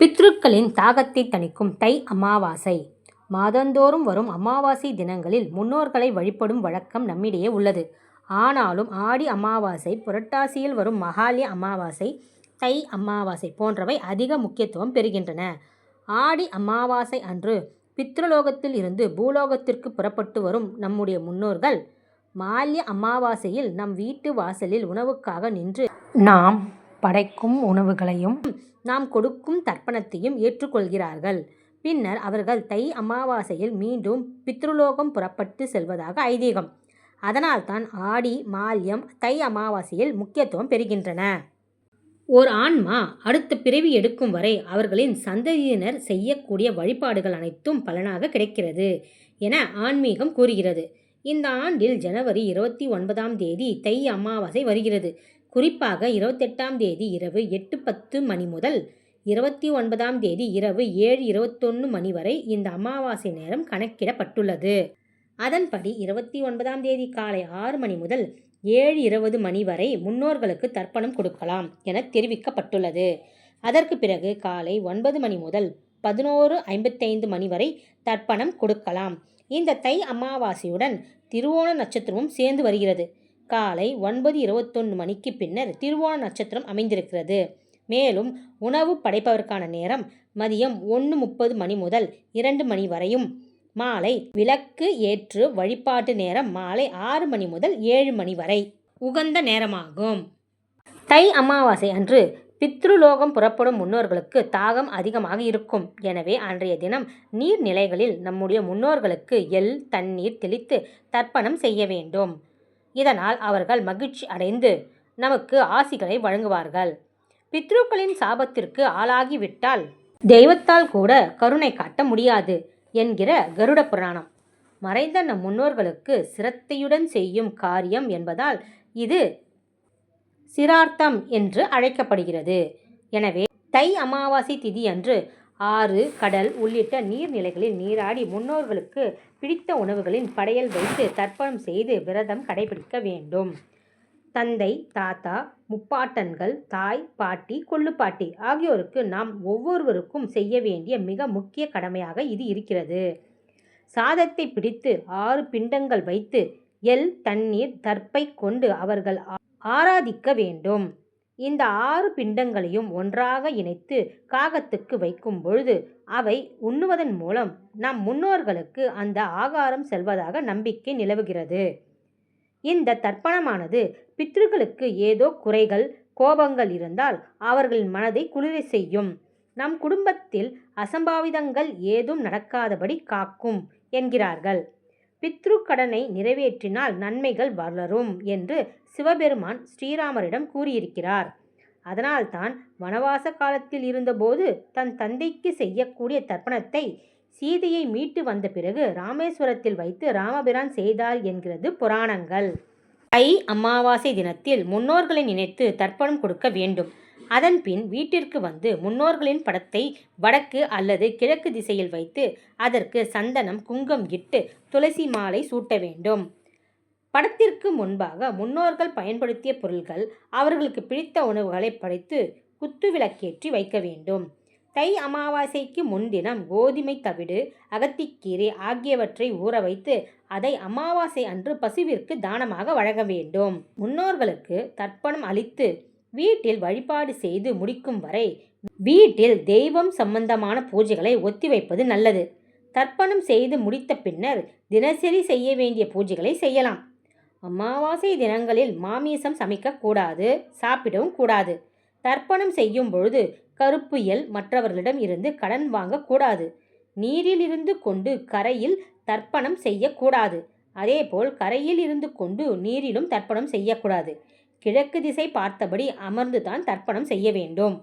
பித்ருக்களின் தாகத்தை தணிக்கும் தை அமாவாசை மாதந்தோறும் வரும் அமாவாசை தினங்களில் முன்னோர்களை வழிபடும் வழக்கம் நம்மிடையே உள்ளது. ஆனாலும் ஆடி அமாவாசை புரட்டாசியில் வரும் மகாலி அமாவாசை தை அமாவாசை போன்றவை அதிக முக்கியத்துவம் பெறுகின்றன. ஆடி அமாவாசை அன்று பித்ருலோகத்தில் இருந்து பூலோகத்திற்கு புறப்பட்டு வரும் நம்முடைய முன்னோர்கள் மால்ய அமாவாசையில் நம் வீட்டு வாசலில் உணவுக்காக நின்று நாம் படைக்கும் உணவுகளையும் நாம் கொடுக்கும் தர்ப்பணத்தையும் ஏற்றுக்கொள்கிறார்கள். பின்னர் அவர்கள் தை அமாவாசையில் மீண்டும் பித்ருலோகம் புறப்பட்டு செல்வதாக ஐதீகம். அதனால்தான் ஆடி மால்யம் தை அமாவாசையில் முக்கியத்துவம் பெறுகின்றன. ஓர் ஆன்மா அடுத்த பிறவி எடுக்கும் வரை அவர்களின் சந்ததியினர் செய்யக்கூடிய வழிபாடுகள் அனைத்தும் பலனாக கிடைக்கிறது என ஆன்மீகம் கூறுகிறது. இந்த ஆண்டில் ஜனவரி இருபத்தி ஒன்பதாம் தேதி தை அமாவாசை வருகிறது. குறிப்பாக இருபத்தெட்டாம் தேதி இரவு எட்டு பத்து மணி முதல் இருபத்தி ஒன்பதாம் தேதி இரவு ஏழு இருபத்தொன்று மணி வரை இந்த அமாவாசை நேரம் கணக்கிடப்பட்டுள்ளது. அதன்படி இருபத்தி ஒன்பதாம் தேதி காலை ஆறு மணி முதல் ஏழு இருபது மணி வரை முன்னோர்களுக்கு தர்ப்பணம் கொடுக்கலாம் என தெரிவிக்கப்பட்டுள்ளது. அதற்கு பிறகு காலை ஒன்பது மணி முதல் பதினோரு ஐம்பத்தைந்து மணி வரை தர்ப்பணம் கொடுக்கலாம். இந்த தை அமாவாசையுடன் திருவோண நட்சத்திரமும் சேர்ந்து வருகிறது. காலை ஒன்பது இருபத்தொன்று மணிக்கு பின்னர் திருவோண நட்சத்திரம் அமைந்திருக்கிறது. மேலும் உணவு படைப்பதற்கான நேரம் மதியம் ஒன்று முப்பது மணி முதல் இரண்டு மணி வரையும் மாலை விளக்கு ஏற்று வழிபாட்டு நேரம் மாலை ஆறு மணி முதல் ஏழு மணி வரை உகந்த நேரமாகும். தை அமாவாசை அன்று பித்ருலோகம் புறப்படும் முன்னோர்களுக்கு தாகம் அதிகமாக இருக்கும். எனவே அன்றைய தினம் நீர்நிலைகளில் நம்முடைய முன்னோர்களுக்கு எல் தண்ணீர் தெளித்து தர்ப்பணம் செய்ய வேண்டும். இதனால் அவர்கள் மகிழ்ச்சி அடைந்து நமக்கு ஆசிகளை வழங்குவார்கள். பித்ருக்களின் சாபத்திற்கு ஆளாகிவிட்டால் தெய்வத்தால் கூட கருணை காட்ட முடியாது என்கிற கருட புராணம். மறைந்த நம் முன்னோர்களுக்கு சிரத்தையுடன் செய்யும் காரியம் என்பதால் இது சிரார்த்தம் என்று அழைக்கப்படுகிறது. எனவே தை அமாவாசை திதியன்று ஆறு கடல் உள்ளிட்ட நீர்நிலைகளில் நீராடி முன்னோர்களுக்கு பிடித்த உணவுகளின் படையல் வைத்து தர்ப்பணம் செய்து விரதம் கடைபிடிக்க வேண்டும். தந்தை தாத்தா முப்பாட்டன்கள் தாய் பாட்டி கொள்ளுப்பாட்டி ஆகியோருக்கு நாம் ஒவ்வொருவருக்கும் செய்ய வேண்டிய மிக முக்கிய கடமையாக இது இருக்கிறது. சாதத்தை பிடித்து ஆறு பிண்டங்கள் வைத்து எல் தண்ணீர் தர்ப்பை கொண்டு அவர்கள் ஆராதிக்க வேண்டும். இந்த ஆறு பிண்டங்களையும் ஒன்றாக இணைத்து காகத்துக்கு வைக்கும் பொழுது அவை உண்ணுவதன் மூலம் நம் முன்னோர்களுக்கு அந்த ஆகாரம் செல்வதாக நம்பிக்கை நிலவுகிறது. இந்த தர்ப்பணமானது பித்ருக்களுக்கு ஏதோ குறைகள் கோபங்கள் இருந்தால் அவர்களின் மனதை குளிரை செய்யும். நம் குடும்பத்தில் அசம்பாவிதங்கள் ஏதும் நடக்காதபடி காக்கும் என்கிறார்கள். பித்ரு கடனை நிறைவேற்றினால் நன்மைகள் வளரும் என்று சிவபெருமான் ஸ்ரீராமரிடம் கூறியிருக்கிறார். அதனால்தான் வனவாச காலத்தில் இருந்தபோது தன் தந்தைக்கு செய்யக்கூடிய தர்ப்பணத்தை சீதையை மீட்டு வந்த பிறகு ராமேஸ்வரத்தில் வைத்து ராமபிரான் செய்தார் என்கிறது புராணங்கள். ஐ அமாவாசை தினத்தில் முன்னோர்களை நினைத்து தர்ப்பணம் கொடுக்க வேண்டும். அதன்பின் வீட்டிற்கு வந்து முன்னோர்களின் படத்தை வடக்கு அல்லது கிழக்கு திசையில் வைத்து அதற்கு சந்தனம் குங்கம் இட்டு துளசி மாலை சூட்ட வேண்டும். படத்திற்கு முன்பாக முன்னோர்கள் பயன்படுத்திய பொருள்கள் அவர்களுக்கு பிடித்த உணவுகளை படைத்து குத்துவிளக்கேற்றி வைக்க வேண்டும். தை அமாவாசைக்கு முன்தினம் கோதுமை தவிடு அகத்திக்கீரை ஆகியவற்றை ஊற வைத்து அதை அமாவாசை அன்று பசுவிற்கு தானமாக வழங்க வேண்டும். முன்னோர்களுக்கு தர்ப்பணம் அளித்து வீட்டில் வழிபாடு செய்து முடிக்கும் வரை வீட்டில் தெய்வம் சம்பந்தமான பூஜைகளை ஒத்திவைப்பது நல்லது. தர்ப்பணம் செய்து முடித்த பின்னர் தினசரி செய்ய வேண்டிய பூஜைகளை செய்யலாம். அமாவாசை தினங்களில் மாமிசம் சமைக்கக்கூடாது சாப்பிடவும் கூடாது. தர்ப்பணம் செய்யும் பொழுது கருப்பு எல் மற்றவர்களிடம் இருந்து கடன் வாங்கக்கூடாது நீரில் இருந்து கொண்டு கரையில் தர்ப்பணம் செய்யக்கூடாது அதேபோல் கரையில் இருந்து கொண்டு நீரிலும் தர்ப்பணம் செய்யக்கூடாது. கிழக்கு திசை பார்த்தபடி அமர்ந்து தான் தர்ப்பணம் செய்ய வேண்டும்.